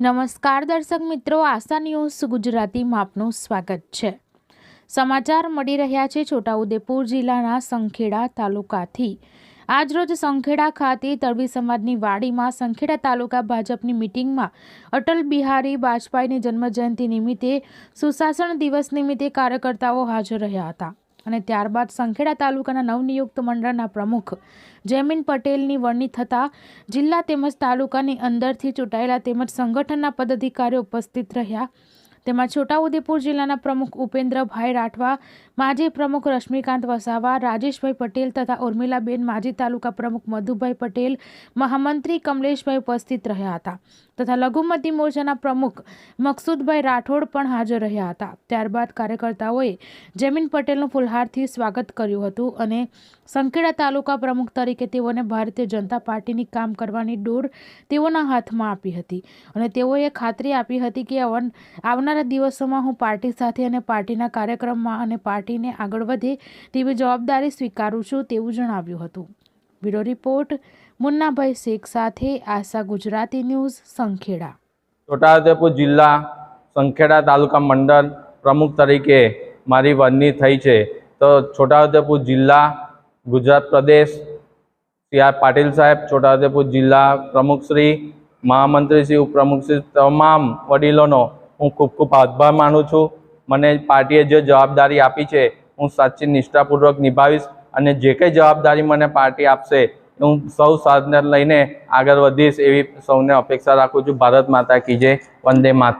નમસ્કાર દર્શક મિત્રો, આશા ન્યૂઝ ગુજરાતીમાં આપનું સ્વાગત છે. સમાચાર મળી રહ્યા છે છોટાઉદેપુર જિલ્લાના સંખેડા તાલુકાથી. આજરોજ સંખેડા ખાતે તરવી સમાજની વાડીમાં સંખેડા તાલુકા ભાજપની મિટિંગમાં અટલ બિહારી વાજપેયીની જન્મજયંતિ નિમિત્તે સુશાસન દિવસ નિમિત્તે કાર્યકર્તાઓ હાજર રહ્યા હતા. અને ત્યારબાદ સંખેડા તાલુકાના નવનિયુક્ત મંડળના પ્રમુખ જયમીન પટેલની વરણી થતાં જિલ્લા તેમજ તાલુકાની અંદરથી ચૂંટાયેલા તેમજ સંગઠનના પદાધિકારીઓ ઉપસ્થિત રહ્યા. તેમાં છોટાઉદેપુર જિલ્લાના પ્રમુખ ઉપેન્દ્રભાઈ રાઠવા, માજી પ્રમુખ રશ્મિકાંત વસાવા, રાજેશભાઈ પટેલ તથા ઉર્મિલાબેન માજી તાલુકા પ્રમુખ મધુભાઈ પટેલ, મહામંત્રી કમલેશભાઈ ઉપસ્થિત રહ્યા હતા તથા લઘુમતી મોરચાના પ્રમુખ મકસુદભાઈ રાઠોડ પણ હાજર રહ્યા હતા. ત્યારબાદ કાર્યકર્તાઓએ જમીન પટેલનું ફુલહારથી સ્વાગત કર્યું હતું અને સંખેડા તાલુકા પ્રમુખ તરીકે તેઓને ભારતીય જનતા પાર્ટીની કામ કરવાની ડોર તેઓના હાથમાં આપી હતી અને તેઓએ ખાતરી આપી હતી કે આવન- આવનારા દિવસોમાં હું પાર્ટી સાથે અને પાર્ટીના કાર્યક્રમમાં અને પાર્ટીને આગળ વધે તેવી જવાબદારી સ્વીકારું છું તેવું જણાવ્યું હતું. બ્યુરો રિપોર્ટ, મુન્નાભાઈ શેખ સાથે આશા ગુજરાતી ન્યૂઝ, સંખેડા. છોટાઉદેપુર જિલ્લા સંખેડા તાલુકા મંડળ પ્રમુખ તરીકે મારી વરણી થઈ છે. તો છોટાઉદેપુર જિલ્લા ગુજરાત પ્રદેશ સી આર પાટીલ સાહેબ, છોટાઉદેપુર જિલ્લા પ્રમુખશ્રી મહામંત્રીશ્રી ઉપપ્રમુખશ્રી તમામ વડીલોનો હું ખૂબ ખૂબ આભાર માનું છું. મને પાર્ટીએ જે જવાબદારી આપી છે, હું સાચી નિષ્ઠાપૂર્વક નિભાવીશ અને જે કંઈ જવાબદારી મને પાર્ટી આપશે, હું સૌ સાધને લઈને આગળ વધીશ એવી સૌને અપેક્ષા રાખું છું. ભારત માતા કી જય, વંદે માતા